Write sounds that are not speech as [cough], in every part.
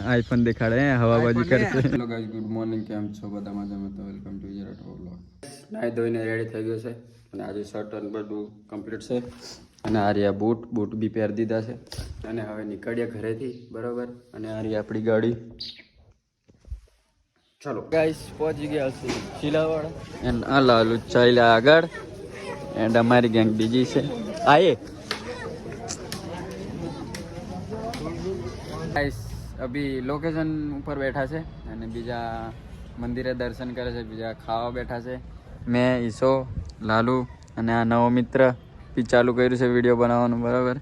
IPhone દેખાડે હે, હવાબાજી કરશે. હેલો ગાઈસ ગુડ મોર્નિંગ કેમ છો બધા મજામાં? તો વેલકમ ટુ યર વ્લોગ નાઈ ધોઈને રેડી થઈ ગયો છે. અને આજે શર્ટ અને બધું કમ્પ્લીટ છે. અને આર્યા બૂટ બૂટ બી પહેરી દીધા છે. અને હવે નીકળ્યા ઘરેથી બરોબર? અને આરી આપણી ગાડી. ચલો. ગાઈસ પહોંચી ગયા છે શિલાવાડ એન્ડ આ લાલુ ચાલ્યા આગળ. એન્ડ અમારી ગેંગ બીજી છે. આયે. ગાઈસ અભી લોકેશન ઉપર બેઠા છે અને બીજા મંદિરે દર્શન કરે છે, બીજા ખાવા બેઠા છે. મેં ઈસો લાલુ અને આ નવો મિત્ર બી ચાલુ કર્યું છે વીડિયો બનાવવાનું, બરાબર?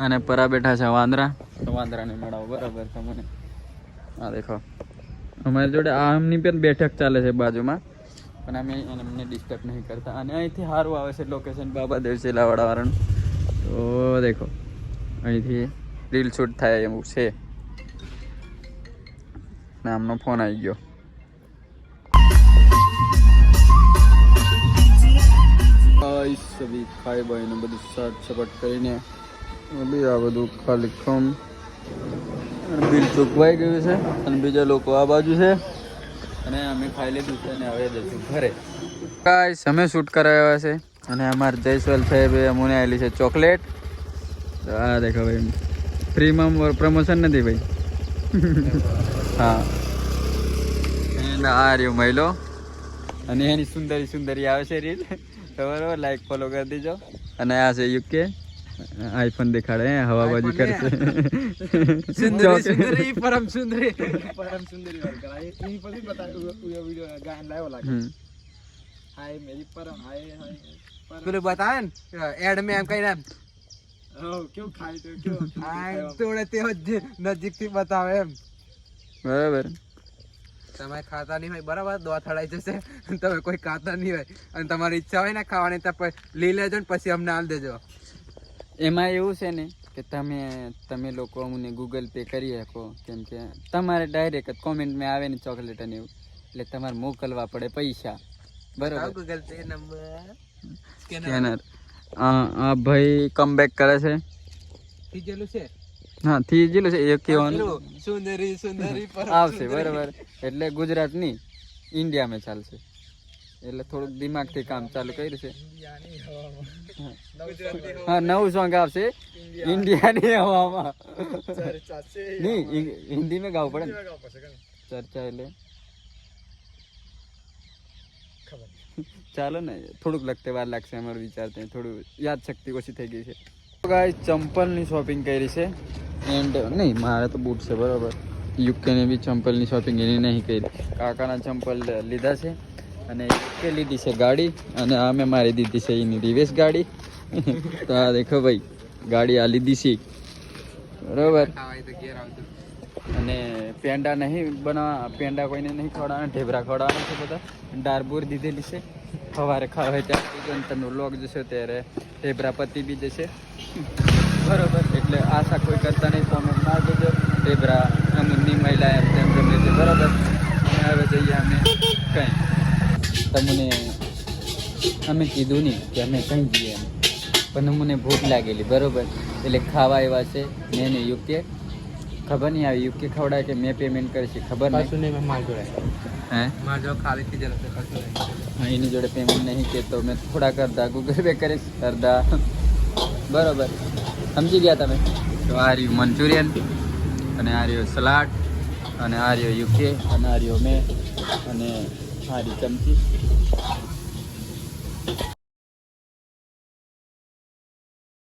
અને પરા બેઠા છે વાંદરા. તો વાંદરાને મળાવો, બરાબર, તમને. હા દેખો. અમારી જોડે આ એમની પણ બેઠક ચાલે છે બાજુમાં. પણ અમે એમને ડિસ્ટર્બ નહીં કરતા. અને અહીંથી સારું આવે છે લોકેશન બાબા દેવ શિલાવાડા તો દેખો. અહીંથી રીલ શૂટ થાય એવું છે. ને આમનો ફોન આવી ગયો. અભી ખાઈ બાઈને બધું શર્ટ સપટ કરીને અભી આ ચૂકવાઈ ગયું છે અને બીજા લોકો આ બાજુ છે. અને અમે ખાઈ લીધું છે અને હવે અમે શૂટ કરાવ્યા છે અને અમારે જયસ્વાલ સાહેબે અમને આવેલી છે ચોકલેટ. આ દેખો ભાઈ ફ્રીમાં પ્રમોશન નથી ભાઈ. હા. એન્ડ આ રહ્યો મહિલો. અને એની સુંદરી સુંદરી આવે છે રીલ. બરોબર લાઈક ફોલો કરી દેજો. અને આ છે યુકે. આઈફોન દેખાડે હે, હવાબાજી કરશે. [laughs] સુંદરી સુંદરી પરમ સુંદરી. પરમ સુંદરી વાર કરાય એ પછી બતા પૂરો વિડિયો ગાયન લાવ્યો લાગે. હાય મેરી પરમ હાય હાય પેલું બતાવે ને એડ મેં એમ કહીને ઓ કેવું ખાય તો કેવું ખાય તોડે તે નજીકથી બતાવે એમ. બરાબર. તમે ખાતા નહીં હોય બરાબર દવા થડાઈ જશે તમે કોઈ ખાતા નહીં હોય. અને તમારી ઈચ્છા હોય ને ખાવાની તો લઈ લેજો ને પછી અમને આલ દેજો. એમાં એવું છે ને કે તમે તમે લોકો અમને ગૂગલ પે કરી શકો. કેમ કે તમારે ડાયરેક્ટ કોમેન્ટમાં આવે ને ચોકલેટ અને એવું. એટલે તમારે મોકલવા પડે પૈસા. બરાબર. ગૂગલ પે નંબર સ્કેનર આ ભાઈ કમબેક કરે છે. કીધેલું છે? હા છે એ કહેવાનું. સુંદરી સુંદરી [laughs] આવશે બરાબર. એટલે ગુજરાતની ઇન્ડિયામાં ચાલશે. એટલે થોડુંક દિમાગથી કામ ચાલુ કર્યું છે. હા નવું સોંગ આવશે. ઇન્ડિયાની હવામાં. નહીં હિન્દીમાં ગાવું પડે ને. ચર્ચા એટલે. ચાલો ને થોડુંક લગતે વાર લાગશે અમારો વિચાર ત્યાં થોડું યાદ શક્તિ ઓછી થઈ ગઈ છે. ગાઈસ ચંપલની શોપિંગ કરી છે. એન્ડ નહીં મારે તો બૂટ છે બરાબર. યુકેની બી ચંપલની શોપિંગ એની નહીં કરી. કાકાના ચંપલ લીધા છે અને યુકે લીધી છે ગાડી અને આ મેં મારી દીધી છે એની રિવેશ ગાડી. [laughs] તો આ દેખો ભાઈ ગાડી આ લીધી છે. બરાબર. અને પેંડા નહીં બનાવવા પેંડા કોઈને નહીં ખવડાવવાના, ઢેબરા ખવડાવવાના છે બધા. ડારબુર દીધેલી છે. સવારે ખાવા ત્યાં તમે લોક જશો ત્યારે ઢેબરા પતી બી જશે. બરોબર. એટલે આશા કોઈ કરતા નહીં કોમેન્ટ ના દેજો ઢેબરા અમુની મહિલા એમ તેમ ગમે છે. બરાબર. અને હવે જઈએ અમે કંઈ. તમને અમે કીધું નહીં કે અમે કંઈ જઈએ પણ મને ભૂખ લાગેલી. બરોબર. એટલે ખાવા એવા છે મેં યુકે. ખબર નહીં આવી યુકે ખવડાય કે મેં પેમેન્ટ કરીશ ખબર કશું નહીં નહીં માર જોડે. હે? માર જો ખાલી કીધેલું છે કશું નહીં. એની જોડે પેમેન્ટ નહીં કે તો મેં થોડા કરતા ગૂગલ પે કરીશ અડધા. બરોબર. સમજી ગયા તમે? તો આ રહ્યું મંચુરિયન અને આ રહ્યો સલાડ અને આ રહ્યો યુકે અને આ રહ્યો મેં અને આ રહી ચમચી.